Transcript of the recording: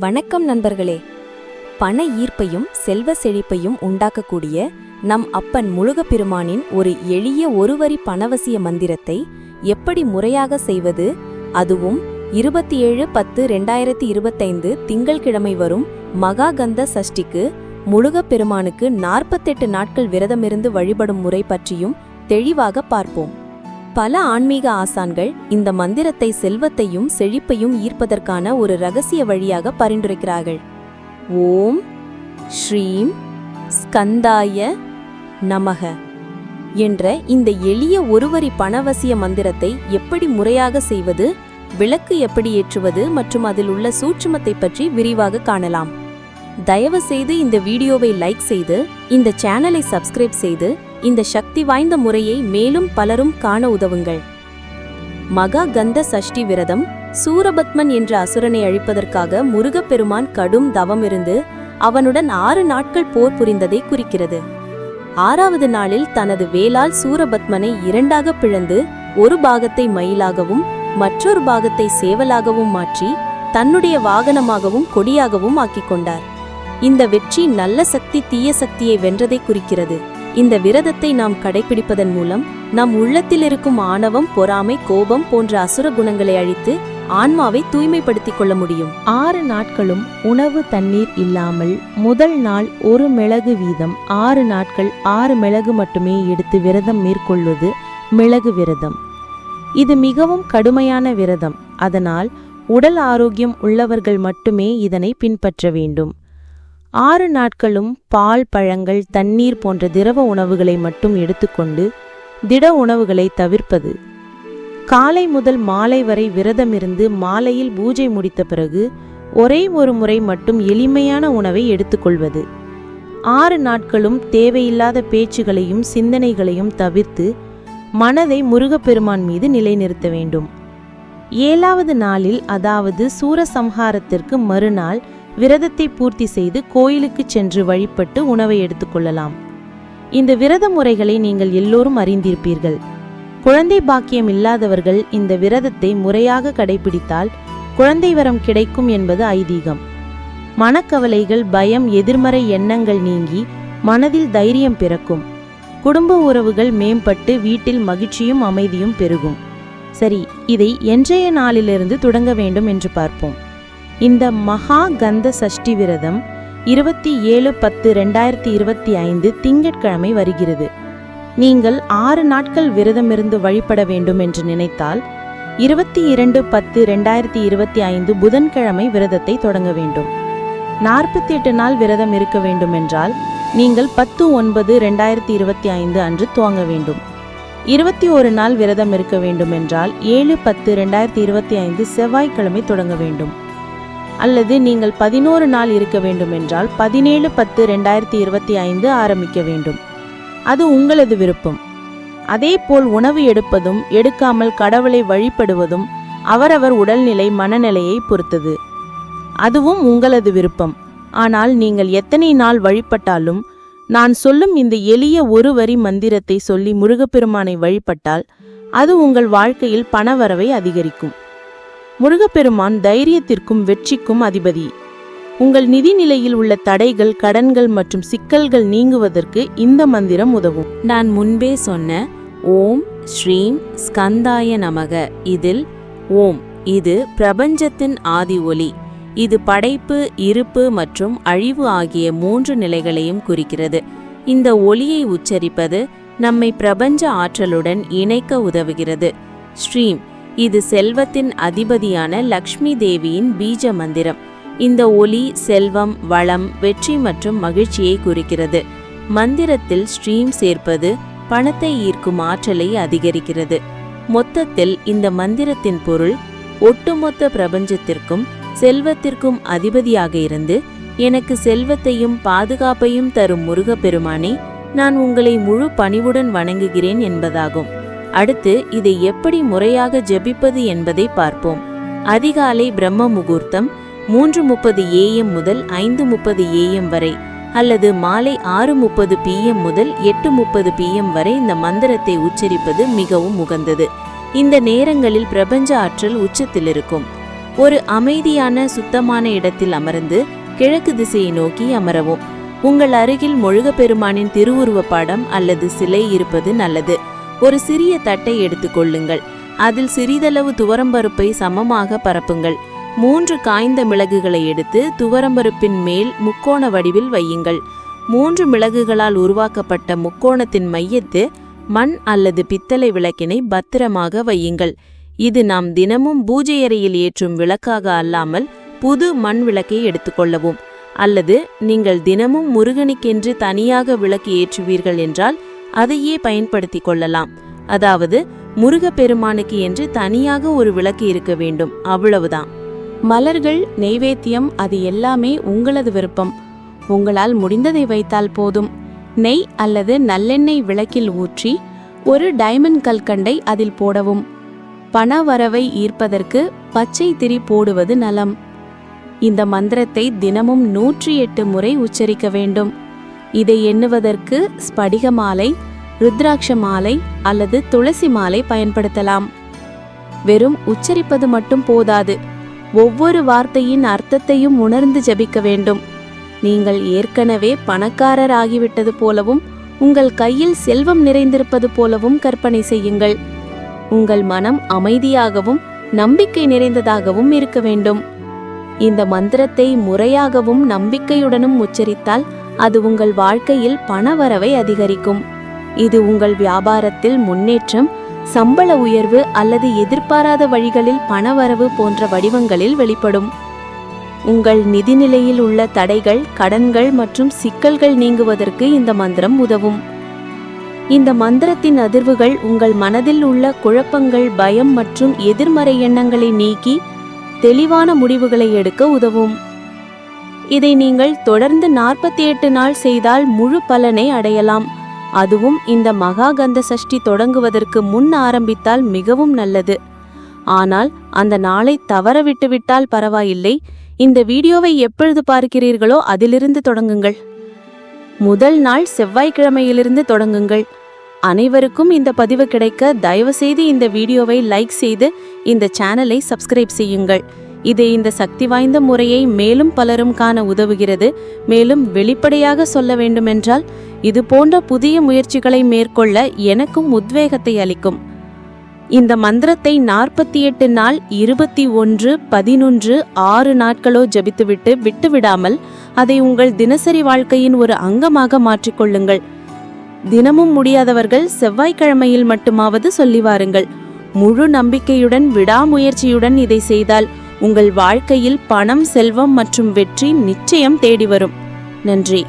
வணக்கம் நண்பர்களே. பண ஈர்ப்பையும் செல்வ செழிப்பையும் உண்டாக்கக்கூடிய நம் அப்பன் முழுகப்பெருமானின் ஒரு எளிய ஒருவரி பணவசிய மந்திரத்தை எப்படி முறையாக செய்வது? அதுவும் இருபத்தி ஏழு பத்து ரெண்டாயிரத்தி இருபத்தைந்து திங்கள்கிழமை வரும் மகாகந்த சஷ்டிக்கு முழுகப்பெருமானுக்கு நாற்பத்தெட்டு நாட்கள் விரதமிருந்து வழிபடும் முறை பற்றியும் தெளிவாக பார்ப்போம். பல ஆன்மீக ஆசான்கள் இந்த மந்திரத்தை செல்வத்தையும் செழிப்பையும் ஈர்ப்பதற்கான ஒரு ரகசிய வழியாக பரிந்துரைக்கிறார்கள். ஓம் ஸ்ரீம் ஸ்கந்தாய நமக என்ற இந்த எளிய ஒருவரி பணவசிய மந்திரத்தை எப்படி முறையாக செய்வது விளக்கு எப்படி ஏற்றுவது மற்றும் அதில் உள்ள சூட்சுமத்தை பற்றி விரிவாக காணலாம். தயவு செய்து இந்த வீடியோவை லைக் செய்து இந்த சேனலை சப்ஸ்கிரைப் செய்து இந்த சக்தி வாய்ந்த முறையை மேலும் பலரும் காண உதவுங்கள். மகா கந்த சஷ்டி விரதம் சூரபத்மன் என்ற அசுரனை அழிப்பதற்காக முருகப்பெருமான் கடும் தவமிருந்து அவனுடன் ஆறு நாட்கள் போர் புரிந்ததை குறிக்கிறது. ஆறாவது நாளில் தனது வேலால் சூரபத்மனை இரண்டாக பிளந்து ஒரு பாகத்தை மயிலாகவும் மற்றொரு பாகத்தை சேவலாகவும் மாற்றி தன்னுடைய வாகனமாகவும் கொடியாகவும் ஆக்கிக் கொண்டார். இந்த வெற்றி நல்ல சக்தி தீய சக்தியை வென்றதை குறிக்கிறது. இந்த விரதத்தை நாம் கடைபிடிப்பதன் மூலம் நம் உள்ளத்தில் இருக்கும் ஆணவம் பொறாமை கோபம் போன்ற அசுர குணங்களை அழித்து ஆன்மாவை தூய்மைப்படுத்திக் கொள்ள முடியும். ஆறு நாட்களும் உணவு தண்ணீர் இல்லாமல் முதல் நாள் ஒரு மிளகு வீதம் ஆறு நாட்கள் ஆறு மிளகு மட்டுமே எடுத்து விரதம் மேற்கொள்வது மிளகு விரதம். இது மிகவும் கடுமையான விரதம் அதனால் உடல் ஆரோக்கியம் உள்ளவர்கள் மட்டுமே இதனை பின்பற்ற வேண்டும். ஆறு நாட்களும் பால் பழங்கள் தண்ணீர் போன்ற திரவ உணவுகளை மட்டும் எடுத்துக்கொண்டு திட உணவுகளை தவிர்ப்பது. காலை முதல் மாலை வரை விரதமிருந்து மாலையில் பூஜை முடித்த பிறகு ஒரே ஒரு முறை மட்டும் எளிமையான உணவை எடுத்துக்கொள்வது. ஆறு நாட்களும் தேவையில்லாத பேச்சுகளையும் சிந்தனைகளையும் தவிர்த்து மனதை முருகப்பெருமான் மீது நிலைநிறுத்த வேண்டும். ஏழாவது நாளில் அதாவது சூரசம்ஹாரத்திற்கு மறுநாள் விரதத்தை பூர்த்தி செய்து கோயிலுக்கு சென்று வழிபட்டு உணவை எடுத்துக்கொள்ளலாம். இந்த விரத முறைகளை நீங்கள் எல்லோரும் அறிந்திருப்பீர்கள். குழந்தை பாக்கியம் இல்லாதவர்கள் இந்த விரதத்தை முறையாக கடைபிடித்தால் குழந்தை வரம் கிடைக்கும் என்பது ஐதீகம். மனக்கவலைகள் பயம் எதிர்மறை எண்ணங்கள் நீங்கி மனதில் தைரியம் பிறக்கும். குடும்ப உறவுகள் மேம்பட்டு வீட்டில் மகிழ்ச்சியும் அமைதியும் பெருகும். சரி இதை என்றைய நாளிலிருந்து தொடங்க வேண்டும் என்று பார்ப்போம். இந்த மகா கந்த சஷ்டி விரதம் இருபத்தி ஏழு பத்து ரெண்டாயிரத்தி இருபத்தி ஐந்து திங்கட்கிழமை வருகிறது. நீங்கள் ஆறு நாட்கள் விரதமிருந்து வழிபட வேண்டும் என்று நினைத்தால் இருபத்தி இரண்டு பத்து ரெண்டாயிரத்தி இருபத்தி ஐந்து புதன்கிழமை விரதத்தை தொடங்க வேண்டும். நாற்பத்தி எட்டு நாள் விரதம் இருக்க வேண்டும் என்றால் நீங்கள் பத்து ஒன்பது ரெண்டாயிரத்தி இருபத்தி ஐந்து அன்று துவங்க வேண்டும். இருபத்தி ஒரு நாள் விரதம் இருக்க வேண்டும் என்றால் ஏழு பத்து ரெண்டாயிரத்தி இருபத்தி ஐந்து செவ்வாய்க்கிழமை தொடங்க வேண்டும். அல்லது நீங்கள் பதினோரு நாள் இருக்க வேண்டும் என்றால் பதினேழு பத்து ரெண்டாயிரத்தி இருபத்தி ஐந்து ஆரம்பிக்க வேண்டும். அது உங்களது விருப்பம். அதேபோல் உணவு எடுப்பதும் எடுக்காமல் கடவுளை வழிபடுவதும் அவரவர் உடல்நிலை மனநிலையை பொறுத்தது. அதுவும் உங்களது விருப்பம். ஆனால் நீங்கள் எத்தனை நாள் வழிபட்டாலும் நான் சொல்லும் இந்த எளிய ஒரு வரி மந்திரத்தை சொல்லி முருகப்பெருமானை வழிபட்டால் அது உங்கள் வாழ்க்கையில் பணவரவை அதிகரிக்கும். முருகப்பெருமான் தைரியத்திற்கும் வெற்றிக்கும் அதிபதி. உங்கள் நிதி நிலையில் உள்ள தடைகள் கடன்கள் மற்றும் சிக்கல்கள் நீங்குவதற்கு இந்த மந்திரம் உதவும். நான் முன்பே சொன்ன ஓம் ஸ்ரீம் ஸ்கந்தாய நமக. இதில் ஓம் இது பிரபஞ்சத்தின் ஆதி ஒளி இது படைப்பு இருப்பு மற்றும் அழிவு ஆகிய மூன்று நிலைகளையும் குறிக்கிறது. இந்த ஒளியை உச்சரிப்பது நம்மை பிரபஞ்ச ஆற்றலுடன் இணைக்க உதவுகிறது. ஸ்ரீம் இது செல்வத்தின் அதிபதியான லக்ஷ்மி தேவியின் பீஜ மந்திரம். இந்த ஒளி செல்வம் வளம் வெற்றி மற்றும் மகிழ்ச்சியை குறிக்கிறது. மந்திரத்தில் ஸ்ட்ரீம் சேர்ப்பது பணத்தை ஈர்க்கும் ஆற்றலை அதிகரிக்கிறது. மொத்தத்தில் இந்த மந்திரத்தின் பொருள் ஒட்டுமொத்த பிரபஞ்சத்திற்கும் செல்வத்திற்கும் அதிபதியாக இருந்து எனக்கு செல்வத்தையும் பாதுகாப்பையும் தரும் முருகப்பெருமானே நான் உங்களை முழு பணிவுடன் வணங்குகிறேன் என்பதாகும். அடுத்து இதை எப்படி முறையாக ஜெபிப்பது என்பதை பார்ப்போம். அதிகாலை பிரம்ம முகூர்த்தம் மூன்று முப்பது ஏஎம் முதல் ஐந்து முப்பது ஏஎம் வரை அல்லது மாலை ஆறு முப்பது பிஎம் முதல் எட்டு முப்பது பிஎம் வரை இந்த மந்திரத்தை உச்சரிப்பது மிகவும் உகந்தது. இந்த நேரங்களில் பிரபஞ்ச ஆற்றல் உச்சத்தில் இருக்கும். ஒரு அமைதியான சுத்தமான இடத்தில் அமர்ந்து கிழக்கு திசையை நோக்கி அமரவும். உங்கள் அருகில் முழுகப்பெருமானின் திருவுருவப் படம் அல்லது சிலை இருப்பது நல்லது. ஒரு சிறிய தட்டை எடுத்துக்கொள்ளுங்கள் அதில் சிறிதளவு துவரம்பருப்பை சமமாக பரப்புங்கள். மூன்று காய்ந்த மிளகுகளை எடுத்து துவரம்பருப்பின் மேல் முக்கோண வடிவில் வையுங்கள். மூன்று மிளகுகளால் உருவாக்கப்பட்ட முக்கோணத்தின் மையத்து மண் அல்லது பித்தளை விளக்கினை பத்திரமாக வையுங்கள். இது நாம் தினமும் பூஜை அறையில் ஏற்றும் விளக்காக அல்லாமல் புது மண் விளக்கை எடுத்துக்கொள்ளவும் அல்லது நீங்கள் தினமும் முருகனுக்கென்று தனியாக விளக்கு ஏற்றுவீர்கள் என்றால் அதையே பயன்படுத்தி கொள்ளலாம். அதாவது முருகப்பெருமானுக்கு என்று தனியாக ஒரு விளக்கு இருக்க வேண்டும். அவ்வளவுதான். மலர்கள் நெய்வேத்தியம் அது எல்லாமே உங்களது விருப்பம். உங்களால் முடிந்ததை வைத்தால் போதும். நெய் அல்லது நல்லெண்ணெய் விளக்கில் ஊற்றி ஒரு டைமண்ட் கல்கண்டை அதில் போடவும். பணவரவை ஈர்ப்பதற்கு பச்சை திரி போடுவது நலம். இந்த மந்திரத்தை தினமும் நூற்றி எட்டு முறை உச்சரிக்க வேண்டும். இதை எண்ணுவதற்கு ஸ்படிக மாலை ருத்ராட்ச மாலை அல்லது துளசி மாலை பயன்படுத்தலாம். வெறும் உச்சரிப்பது மட்டும் போதாது. ஒவ்வொரு வார்த்தையின் அர்த்தத்தையும் உணர்ந்து ஜபிக்க வேண்டும். நீங்கள் ஏற்கனவே பணக்காரர் ஆகிவிட்டது போலவும் உங்கள் கையில் செல்வம் நிறைந்திருப்பது போலவும் கற்பனை செய்யுங்கள். உங்கள் மனம் அமைதியாகவும் நம்பிக்கை நிறைந்ததாகவும் இருக்க வேண்டும். இந்த மந்திரத்தை முறையாகவும் நம்பிக்கையுடனும் உச்சரித்தால் அது உங்கள் வாழ்க்கையில் பணவரவை அதிகரிக்கும். இது உங்கள் வியாபாரத்தில் முன்னேற்றம் சம்பள உயர்வு அல்லது எதிர்பாராத வழிகளில் பணவரவு போன்ற வடிவங்களில் வெளிப்படும். உங்கள் நிதிநிலையில் உள்ள தடைகள் கடன்கள் மற்றும் சிக்கல்கள் நீங்குவதற்கு இந்த மந்திரம் உதவும். இந்த மந்திரத்தின் அதிர்வுகள் உங்கள் மனதில் உள்ள குழப்பங்கள் பயம் மற்றும் எதிர்மறை எண்ணங்களை நீக்கி தெளிவான முடிவுகளை எடுக்க உதவும். இதை நீங்கள் தொடர்ந்து நாற்பத்தி எட்டு நாள் செய்தால் முழு பலனை அடையலாம். அதுவும் இந்த மகாகந்த சஷ்டி தொடங்குவதற்கு முன் ஆரம்பித்தால் மிகவும் நல்லது. ஆனால் அந்த நாளை தவற விட்டுவிட்டால் பரவாயில்லை. இந்த வீடியோவை எப்பொழுது பார்க்கிறீர்களோ அதிலிருந்து தொடங்குங்கள். முதல் நாள் செவ்வாய்க்கிழமையிலிருந்து தொடங்குங்கள். அனைவருக்கும் இந்த பதிவு கிடைக்க தயவுசெய்து இந்த வீடியோவை லைக் செய்து இந்த சேனலை சப்ஸ்கிரைப் செய்யுங்கள். இது இந்த சக்தி வாய்ந்த முறையை மேலும் பலரும் காண உதவுகிறது. மேலும் வெளிப்படையாக சொல்ல வேண்டுமென்றால் இது போன்ற புதிய முயற்சிகளை மேற்கொள்ள எனக்கும் உத்வேகத்தை அளிக்கும். இந்த மந்திரத்தை நாற்பத்தி எட்டு நாள் இருபத்தி ஒன்று பதினொன்று ஆறு நாட்களோ ஜபித்துவிட்டு விட்டுவிடாமல் அதை உங்கள் தினசரி வாழ்க்கையின் ஒரு அங்கமாக மாற்றிக்கொள்ளுங்கள் தினமும் முடியாதவர்கள் செவ்வாய்க்கிழமையில் மட்டுமாவது சொல்லி வாருங்கள். முழு நம்பிக்கையுடன் விடாமுயற்சியுடன் இதை செய்தால் உங்கள் வாழ்க்கையில் பணம் செல்வம் மற்றும் வெற்றி நிச்சயம் தேடி வரும். நன்றி.